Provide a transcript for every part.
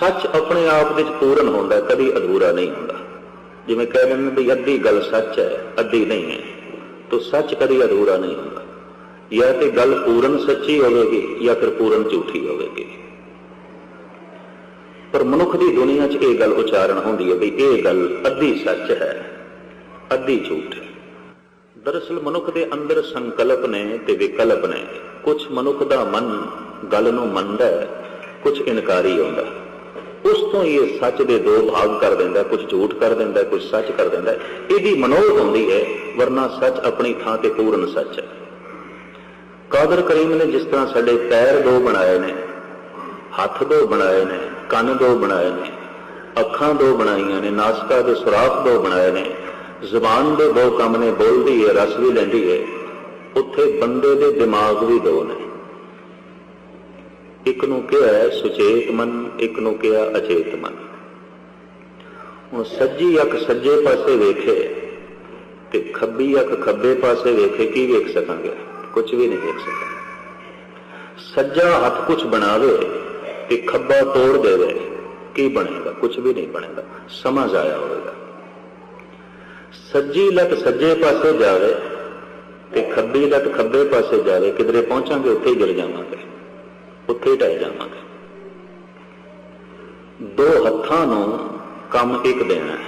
ਸੱਚ ਆਪਣੇ ਆਪ ਵਿੱਚ ਪੂਰਨ ਹੁੰਦਾ ਹੈ, ਕਦੀ ਅਧੂਰਾ ਨਹੀਂ ਹੁੰਦਾ। ਜਿਵੇਂ ਕਹਿ ਦਿੰਦੇ ਵੀ ਅੱਧੀ ਗੱਲ ਸੱਚ ਹੈ ਅੱਧੀ ਨਹੀਂ ਹੈ। ਤਾਂ ਸੱਚ ਕਦੀ ਅਧੂਰਾ ਨਹੀਂ ਹੁੰਦਾ। ਜਾਂ ਤੇ ਗੱਲ ਪੂਰਨ ਸੱਚੀ ਹੋਵੇਗੀ ਜਾਂ ਫਿਰ ਪੂਰਨ ਝੂਠੀ ਹੋਵੇਗੀ। ਪਰ ਮਨੁੱਖ ਦੀ ਦੁਨੀਆ 'ਚ ਇਹ ਗੱਲ ਉਚਾਰਨ ਹੁੰਦੀ ਹੈ ਵੀ ਇਹ ਗੱਲ ਅੱਧੀ ਸੱਚ ਹੈ ਅੱਧੀ ਝੂਠ ਹੈ। ਦਰਅਸਲ ਮਨੁੱਖ ਦੇ ਅੰਦਰ ਸੰਕਲਪ ਨੇ ਤੇ ਵਿਕਲਪ ਨੇ। ਕੁਝ ਮਨੁੱਖ ਦਾ ਮਨ ਗੱਲ ਨੂੰ ਮੰਨਦਾ ਹੈ ਕੁਝ ਇਨਕਾਰੀ ਹੁੰਦਾ ਹੈ। ਉਸ ਤੋਂ ਹੀ ਇਹ ਸੱਚ ਦੇ ਦੋ ਭਾਗ ਕਰ ਦਿੰਦਾ ਕੁਝ ਝੂਠ ਕਰ ਦਿੰਦਾ ਕੁਝ ਸੱਚ ਕਰ ਦਿੰਦਾ। ਇਹਦੀ ਮਨੋਹ ਹੁੰਦੀ ਹੈ, ਵਰਨਾ ਸੱਚ ਆਪਣੀ ਥਾਂ ਤੇ ਪੂਰਨ ਸੱਚ ਹੈ। ਕਾਦਰ ਕਰੀਮ ਨੇ ਜਿਸ ਤਰ੍ਹਾਂ ਸਾਡੇ ਪੈਰ ਦੋ ਬਣਾਏ ਨੇ, ਹੱਥ ਦੋ ਬਣਾਏ ਨੇ, ਕੰਨ ਦੋ ਬਣਾਏ ਨੇ, ਅੱਖਾਂ ਦੋ ਬਣਾਈਆਂ ਨੇ ਨਾਸਕਾ ਦੇ ਸੁਰਾਖ ਦੋ ਬਣਾਏ ਨੇ, ਜ਼ਬਾਨ ਦੇ ਦੋ ਕੰਮ ਨੇ, ਬੋਲਦੀ ਹੈ, ਰਸ ਵੀ ਲੈਂਦੀ ਹੈ, ਉੱਥੇ ਬੰਦੇ ਦੇ ਦਿਮਾਗ ਵੀ ਦੋ ਨੇ। ਇੱਕ ਨੂੰ ਕਿਹਾ ਸੁਚੇਤ ਮਨ ਇੱਕ ਨੂੰ ਕਿਹਾ ਅਚੇਤ ਮਨ। ਹੁਣ ਸੱਜੀ ਅੱਖ ਸੱਜੇ ਪਾਸੇ ਵੇਖੇ ਤੇ ਖੱਬੀ ਅੱਖ ਖੱਬੇ ਪਾਸੇ ਵੇਖੇ, ਕੀ ਵੇਖ ਸਕਾਂਗੇ? ਕੁਝ ਵੀ ਨਹੀਂ ਵੇਖ ਸਕਾਂਗੇ ਸੱਜਾ ਹੱਥ ਕੁਝ ਬਣਾਵੇ ਤੇ ਖੱਬਾ ਤੋੜ ਦੇਵੇ, ਕੀ ਬਣੇਗਾ? ਕੁਝ ਵੀ ਨਹੀਂ ਬਣੇਗਾ, ਸਮਾਂ ਜ਼ਾਇਆ ਹੋਵੇਗਾ। ਸੱਜੀ ਲੱਤ ਸੱਜੇ ਪਾਸੇ ਜਾਵੇ ਤੇ ਖੱਬੀ ਲੱਤ ਖੱਬੇ ਪਾਸੇ ਜਾਵੇ, ਕਿਧਰੇ ਪਹੁੰਚਾਂਗੇ, ਉੱਥੇ ਹੀ ਗਿਰ ਜਾਵਾਂਗੇ, ਉੱਥੇ ਹੀ ਢਹਿ ਜਾਵਾਂਗੇ। ਦੋ ਹੱਥਾਂ ਨੂੰ ਕੰਮ ਇੱਕ ਦੇਣਾ ਹੈ।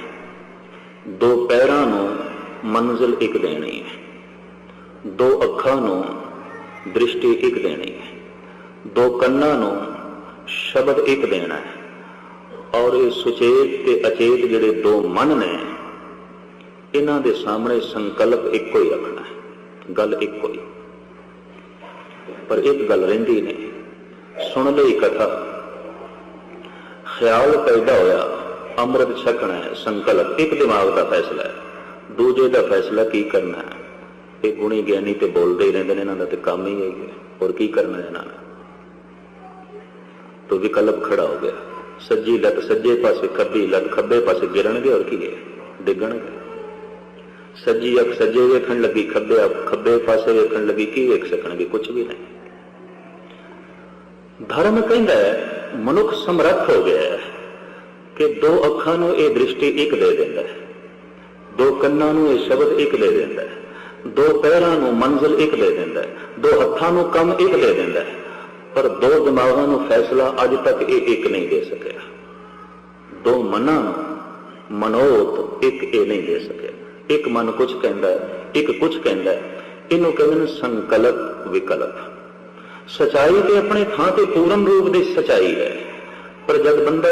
ਦੋ ਪੈਰਾਂ ਨੂੰ ਮੰਜ਼ਿਲ ਇੱਕ ਦੇਣੀ ਹੈ। ਦੋ ਅੱਖਾਂ ਨੂੰ ਦ੍ਰਿਸ਼ਟੀ ਇੱਕ ਦੇਣੀ ਹੈ। ਦੋ ਕੰਨਾਂ ਨੂੰ ਸ਼ਬਦ ਇੱਕ ਦੇਣਾ ਹੈ। ਔਰ ਇਹ ਸੁਚੇਤ ਤੇ ਅਚੇਤ ਜਿਹੜੇ ਦੋ ਮਨ ਨੇ, ਇਹਨਾਂ ਦੇ ਸਾਹਮਣੇ ਸੰਕਲਪ ਇੱਕੋ ਹੀ ਰੱਖਣਾ ਹੈ। ਗੱਲ ਇੱਕੋ ਹੀ। ਪਰ ਇੱਕ ਗੱਲ ਰਹਿੰਦੀ ਨੇ, ਸੁਣ ਲਈ ਕਥਾ ਖਿਆਲ ਪੈਦਾ ਹੋਇਆ, ਅੰਮ੍ਰਿਤ ਛਕਣਾ ਹੈ, ਸੰਕਲਪ, ਇੱਕ ਦਿਮਾਗ ਦਾ ਫੈਸਲਾ ਹੈ। ਦੂਜੇ ਦਾ ਫੈਸਲਾ ਕੀ ਕਰਨਾ ਹੈ? ਇਹ ਗੁਣੀ ਗਿਆਨੀ ਤੇ ਬੋਲਦੇ ਹੀ ਰਹਿੰਦੇ ਨੇ, ਇਹਨਾਂ ਦਾ ਤੇ ਕੰਮ ਹੀ ਹੈ। ਹੋਰ ਕੀ ਕਰਨਾ ਹੈ ਇਹਨਾਂ ਨੇ? ਤੋ ਵਿਕਲਪ ਖੜਾ ਹੋ ਗਿਆ। ਸੱਜੀ ਲੱਤ ਸੱਜੇ ਪਾਸੇ ਖੱਬੀ ਲੱਤ ਖੱਬੇ ਪਾਸੇ ਗਿਰਣਗੇ ਔਰ ਕੀ ਹੈ? ਡਿੱਗਣਗੇ। ਸੱਜੀ ਅੱਖ ਸੱਜੇ ਵੇਖਣ ਲੱਗੀ, ਖੱਬੇ ਅੱਖ ਖੱਬੇ ਪਾਸੇ ਵੇਖਣ ਲੱਗੀ, ਕੀ ਵੇਖ ਸਕਣਗੇ? ਕੁਝ ਵੀ ਨਹੀਂ। ਧਰਮ ਕਹਿੰਦਾ ਹੈ ਮਨੁੱਖ ਸਮਰੱਥ ਹੋ ਗਿਆ ਹੈ ਕਿ ਦੋ ਅੱਖਾਂ ਨੂੰ ਇਹ ਦ੍ਰਿਸ਼ਟੀ ਇੱਕ ਦੇ ਦਿੰਦਾ ਹੈ। ਦੋ ਕੰਨਾਂ ਨੂੰ ਇਹ ਸ਼ਬਦ ਇੱਕ ਦੇ ਦਿੰਦਾ ਹੈ। ਦੋ ਪੈਰਾਂ ਨੂੰ ਮੰਜ਼ਿਲ ਇੱਕ ਦੇ ਦਿੰਦਾ ਹੈ। ਦੋ ਹੱਥਾਂ ਨੂੰ ਕੰਮ ਇੱਕ ਦੇ ਦਿੰਦਾ ਹੈ। ਪਰ ਦੋ ਦਿਮਾਗਾਂ ਨੂੰ ਫੈਸਲਾ ਅੱਜ ਤੱਕ ਇਹ ਇੱਕ ਨਹੀਂ ਦੇ ਸਕਿਆ। ਦੋ ਮਨਾਂ ਨੂੰ ਮਨੋਤ ਇੱਕ ਇਹ ਨਹੀਂ ਦੇ ਸਕਿਆ। ਇੱਕ ਮਨ ਕੁਝ ਕਹਿੰਦਾ ਹੈ, ਇੱਕ ਕੁਝ ਕਹਿੰਦਾ ਹੈ। ਇਹਨੂੰ ਕਹਿੰਦੇ ਨੇ ਸੰਕਲਪ ਵਿਕਲਪ। ਸਚਾਈ ਤੇ ਆਪਣੇ ਥਾਂ ਤੇ ਪੂਰਨ ਰੂਪ ਦੀ ਸਚਾਈ ਹੈ। ਪਰ ਜਦ ਬੰਦਾ